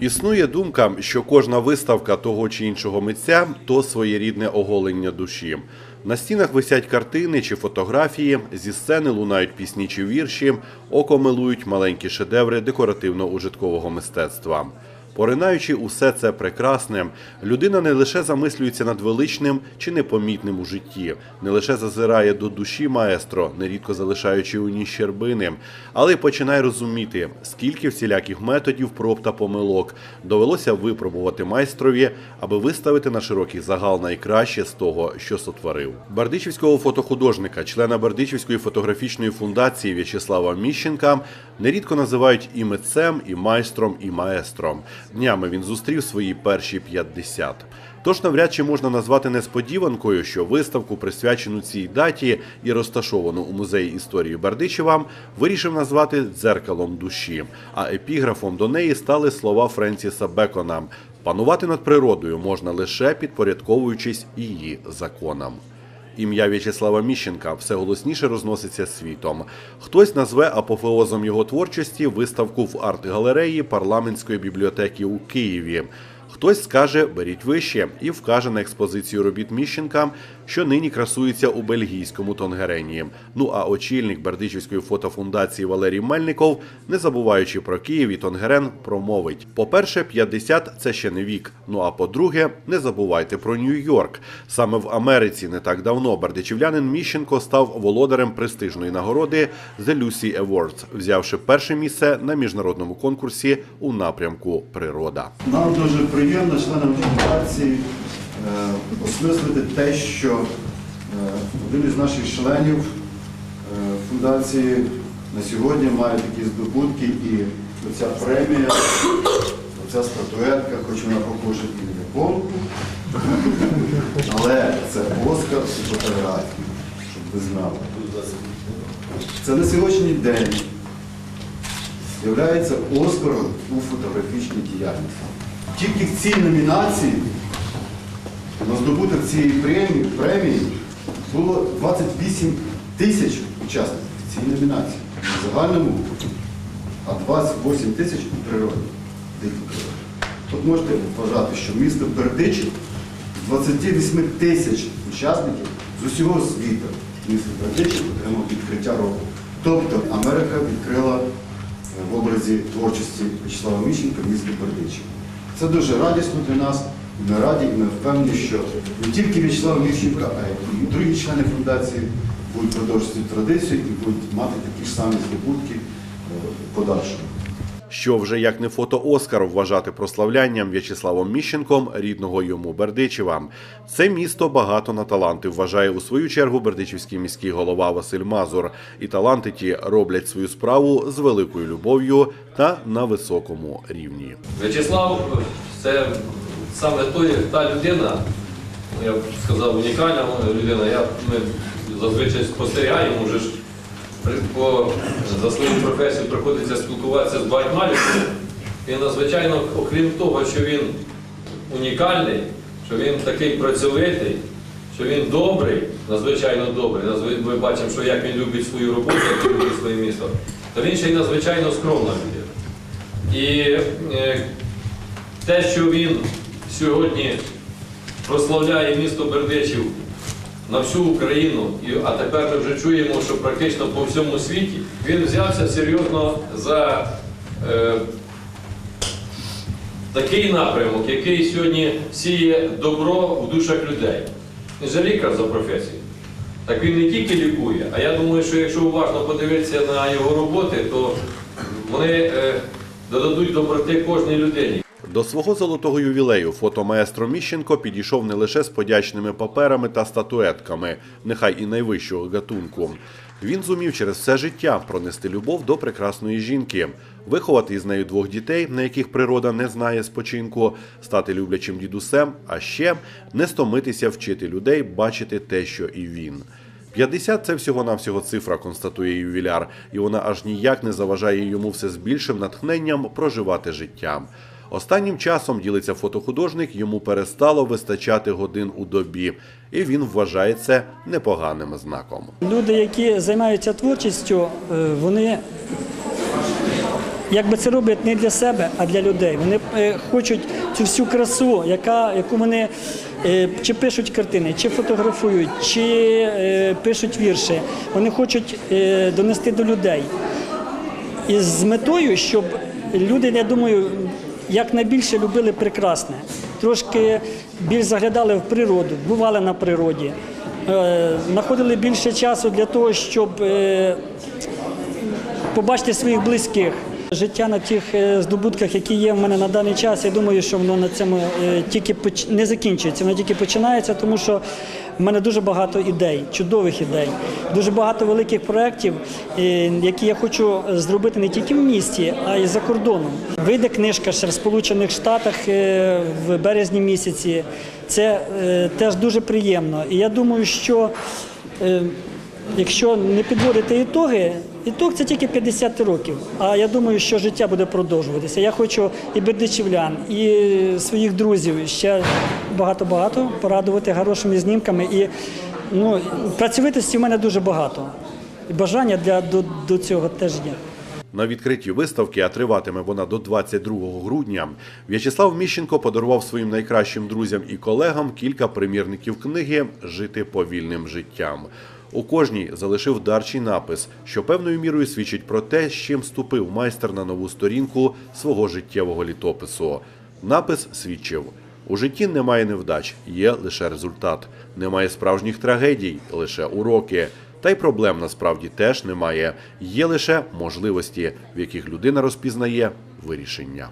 Існує думка, що кожна виставка того чи іншого митця то своєрідне оголення душі. На стінах висять картини чи фотографії, зі сцени лунають пісні чи вірші, око милують маленькі шедеври декоративно-ужиткового мистецтва. Поринаючи усе це прекрасне, людина не лише замислюється над величним чи непомітним у житті, не лише зазирає до душі маестро, нерідко залишаючи у ній щербини, але й починає розуміти, скільки всіляких методів, проб та помилок довелося випробувати майстрові, аби виставити на широкий загал найкраще з того, що сотворив. Бердичівського фотохудожника, члена Бердичівської фотографічної фундації В'ячеслава Міщенка, нерідко називають і митцем, і майстром, і маестром. Днями він зустрів свої перші 50. Тож навряд чи можна назвати несподіванкою, що виставку, присвячену цій даті і розташовану у музеї історії Бердичева, вирішив назвати дзеркалом душі. А епіграфом до неї стали слова Френсіса Бекона: панувати над природою можна лише підпорядковуючись її законам. Ім'я В'ячеслава Міщенка все голосніше розноситься світом. Хтось назве апофеозом його творчості виставку в арт-галереї парламентської бібліотеки у Києві. Хтось скаже беріть вище і вкаже на експозицію робіт Міщенка, що нині красується у бельгійському Тонгерені. Ну а очільник Бердичівської фотофундації Валерій Мельников, не забуваючи про Київ і Тонгерен, промовить: по-перше, 50 – це ще не вік. Ну а по-друге, не забувайте про Нью-Йорк. Саме в Америці не так давно бердичівлянин Міщенко став володарем престижної нагороди The Lucy Awards, взявши перше місце на міжнародному конкурсі у напрямку Природа. Нам дуже приємно членам фундації е, осмислити те, що е, один із наших членів е, фундації на сьогодні має такі здобутки і оця премія, оця статуетка, хоч вона похожа і на японку, але це Оскар у фотографії, щоб ви знали. Це на сьогоднішній день являється Оскаром у фотографічній діяльності. Тільки в цій номінації на здобуток цієї премії, премії було 28 тисяч учасників в цій номінації. На загальному, а 28 тисяч у природі. Тут можете вважати, що місто Бердичів з 28 тисяч учасників з усього світу місто Бердичів отримав відкриття року. Тобто Америка відкрила е, в образі творчості Вячеслава Міщенка місто Бердичів. Це дуже радісно для нас. Ми раді і ми впевнені, що не тільки Вячеслав Міщенка, а й другі члени фундації будуть продовжувати традицію і будуть мати такі ж самі здобутки е, подальшому. Що вже як не фото Оскар вважати прославлянням В'ячеславом Міщенком рідного йому Бердичева. Це місто багато на таланти вважає у свою чергу бердичівський міський голова Василь Мазур. І таланти ті роблять свою справу з великою любов'ю та на високому рівні. В'ячеслав це саме той, та людина, я б сказав, унікальна людина. Я, ми зазвичай спостерігаємо, вже по, за свою професію приходиться спілкуватися з багатьма людьми. І надзвичайно, окрім того, що він унікальний, що він такий працьовитий, що він добрий, надзвичайно добрий. Ми бачимо, що як він любить свою роботу, як він любить своє місто, то він ще й надзвичайно скромна людина. І е, те, що він сьогодні прославляє місто Бердичів на всю Україну, а тепер ми вже чуємо, що практично по всьому світі він взявся серйозно за е, такий напрямок, який сьогодні сіє добро в душах людей. Він же лікар за професією. Так він не тільки лікує, а я думаю, що якщо уважно подивитися на його роботи, то вони е, додадуть доброти кожній людині. До свого золотого ювілею фотомаестро Міщенко підійшов не лише з подячними паперами та статуетками, нехай і найвищого гатунку. Він зумів через все життя пронести любов до прекрасної жінки, виховати із нею двох дітей, на яких природа не знає спочинку, стати люблячим дідусем, а ще не стомитися вчити людей бачити те, що і він. 50 – це всього-навсього цифра, констатує ювіляр, і вона аж ніяк не заважає йому все з більшим натхненням проживати життя. Останнім часом ділиться фотохудожник, йому перестало вистачати годин у добі, і він вважає це непоганим знаком. Люди, які займаються творчістю, е, вони якби це роблять не для себе, а для людей. Вони е, хочуть цю всю красу, яка, яку вони е, чи пишуть картини, чи фотографують, чи пишуть вірші. Вони хочуть донести до людей. І з метою, щоб люди, я думаю, якнайбільше любили прекрасне, трошки більш заглядали в природу, бували на природі, е, знаходили більше часу для того, щоб е, побачити своїх близьких. Життя на тих е, здобутках, які є в мене на даний час, я думаю, що воно на цьому е, тільки не закінчується, воно тільки починається, тому що в мене дуже багато ідей, чудових ідей, дуже багато великих проєктів, е, які я хочу зробити не тільки в місті, а й за кордоном. Вийде книжка ще в Сполучених Штатах в березні місяці. Це теж дуже приємно. І я думаю, що Якщо не підводити ітоги, ітог це тільки 50 років. А я думаю, що життя буде продовжуватися. Я хочу і бердичівлян, і своїх друзів ще багато-багато порадувати хорошими знімками. І ну, працьовитості в мене дуже багато. І бажання для, до, до цього теж є. На відкритті виставки, а триватиме вона до 22 грудня, В'ячеслав Міщенко подарував своїм найкращим друзям і колегам кілька примірників книги Жити повільним життям. У кожній залишив дарчий напис, що певною мірою свідчить про те, з чим ступив майстер на нову сторінку свого життєвого літопису. Напис свідчив: у житті немає невдач, є лише результат. Немає справжніх трагедій, лише уроки. Та й проблем насправді теж немає. Є лише можливості, в яких людина розпізнає вирішення.